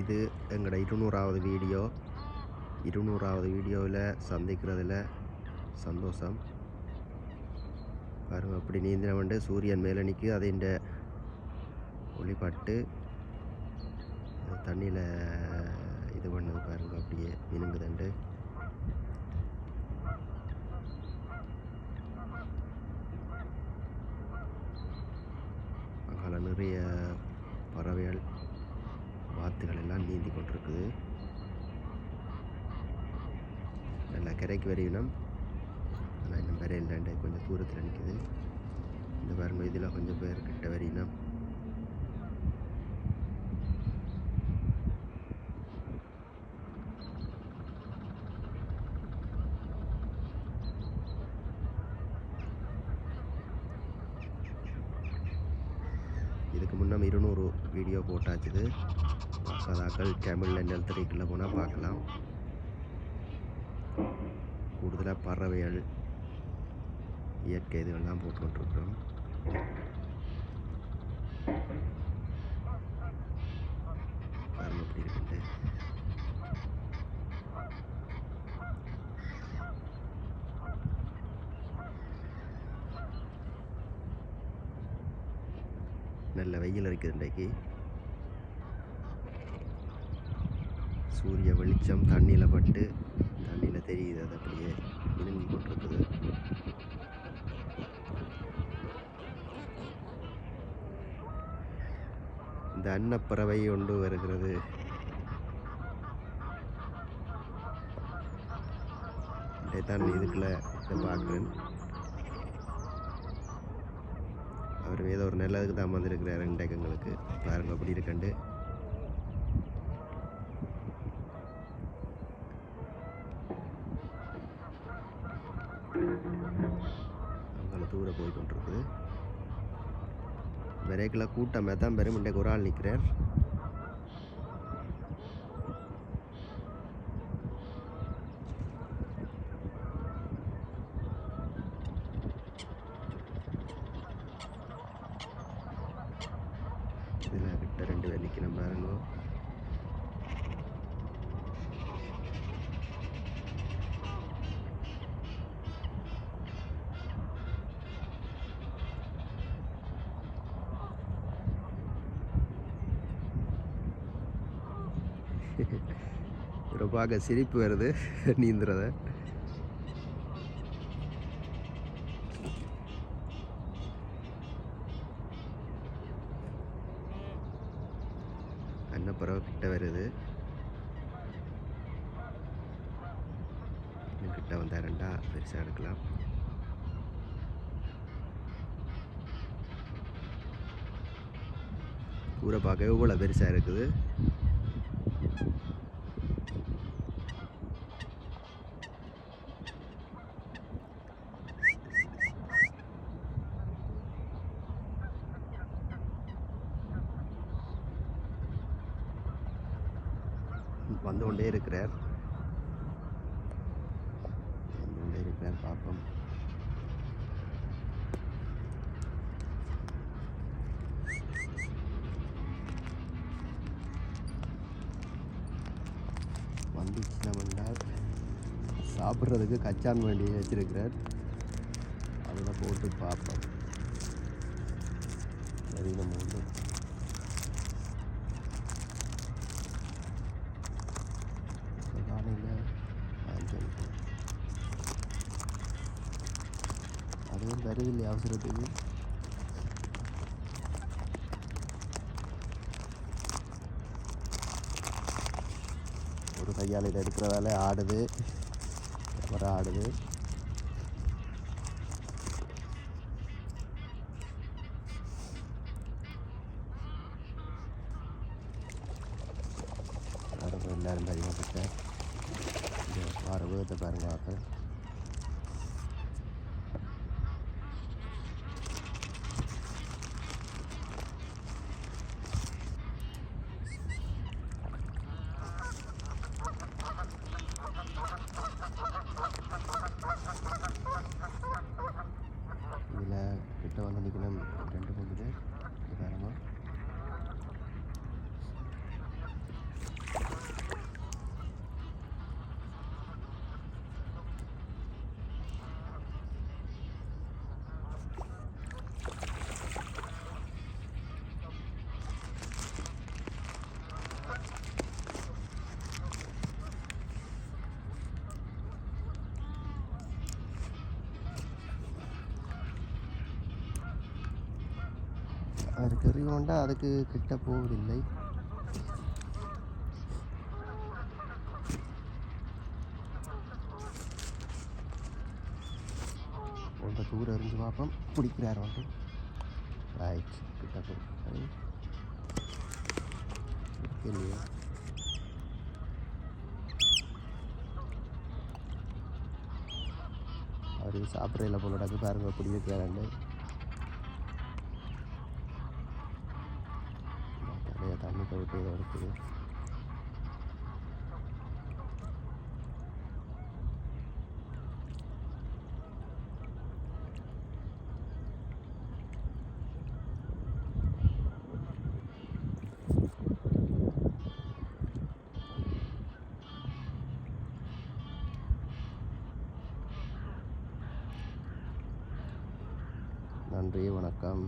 இது எங்களோட இருநூறாவது வீடியோ. இருநூறாவது வீடியோவில் சந்திக்கிறதுல சந்தோஷம். பாருங்கள் அப்படி நீந்தின வந்து சூரியன் மேலே நிற்கு அதிண்ட ஒளிப்பட்டு தண்ணியில் இது பண்ணுது பாருங்கள் அப்படியே மினுங்குதண்டு அங்கால நிறைய கொண்டிருக்குது நல்லா கரைக்கு வரையணும். ஆனால் இன்னும் வரையிலாண்டு கொஞ்சம் தூரத்தில் நிற்குது இந்த பாருங்க இதில் கொஞ்சம் பேர் கிட்ட வரையினம் வீடியோ போட்டாச்சுது. பார்க்காதாக்கள் தமிழில் நிலத்தறிக்குள்ளே போனால் பார்க்கலாம் கூடுதலாக பறவைகள் இயற்கை இதுகள்லாம் போட்டுருக்குறோம் பாருங்க எப்படி இருக்குன்ட்டு. நல்ல வெயில் இருக்குது இன்றைக்கு. சூரிய வெளிச்சம் தண்ணியில் பட்டு தண்ணியில் தெரியுது அது அப்படியே மினுங்கி கொண்டிருக்குது. இந்த அன்னப்பறவை ஒன்று வருகிறது. தான் இதுக்குள்ள இதை பார்க்குறேன். அவர் ஏதோ ஒரு நல்லதுக்கு தான் வந்திருக்கிறார் ரெண்டு எங்களுக்கு பாருங்கள் அப்படி இருக்கண்டு. அங்கே போய் கொண்டிருக்குது விரைக்கில் கூட்டமே தான் பெரும். இன்றைக்கு ஒரு ஆள் நிற்கிறார். இதில் கிட்ட ரெண்டு பேர் நிற்கணும் பாருங்க. இவரை பார்க்க சிரிப்பு வருது நீந்துறத. அன்னப்பறவை கிட்ட வருது. கிட்ட வந்தால் வந்தாரண்டா பெருசாக எடுக்கலாம். ஊரை பார்க்க இவ்வளோ பெருசாக இருக்குது. வந்து கொண்டே இருக்கிறார். வந்து கொண்டே இருக்கிறார் பார்ப்போம். சாப்பிட்றதுக்கு கச்சான் வண்டி வச்சிருக்கிறார். அதில் போட்டு பார்ப்போம். சரி நம்ம வந்து காலையில் அஞ்சல் அதுவும் வருதில்லை அவசரத்துக்கு. ஒரு கையால் இதை எடுக்கிறதால ஆடுது. ஒரு ஆடுது பாருங்க எல்லாரும் அறிமுகப்பட்ட இந்த விதத்தை பாருங்க ஆக்கள் இதில் கிட்ட வந்து நிற்கணும் ரெண்டு மூணு பேர் இது பாருங்க அவருக்கு எறிவோண்டா அதுக்கு கிட்ட போவதில்லை. கொஞ்சம் தூரம் இருந்து பார்ப்போம். பிடிக்கிறார் வந்து. ரைட் கிட்ட போய். இல்லையா? அவர் சாப்பிட்றதில்ல போலடாக்கு பாருங்க பாருங்கள் வைக்கிறாரு கவிட்டு எடுக்குது நன்றி வணக்கம்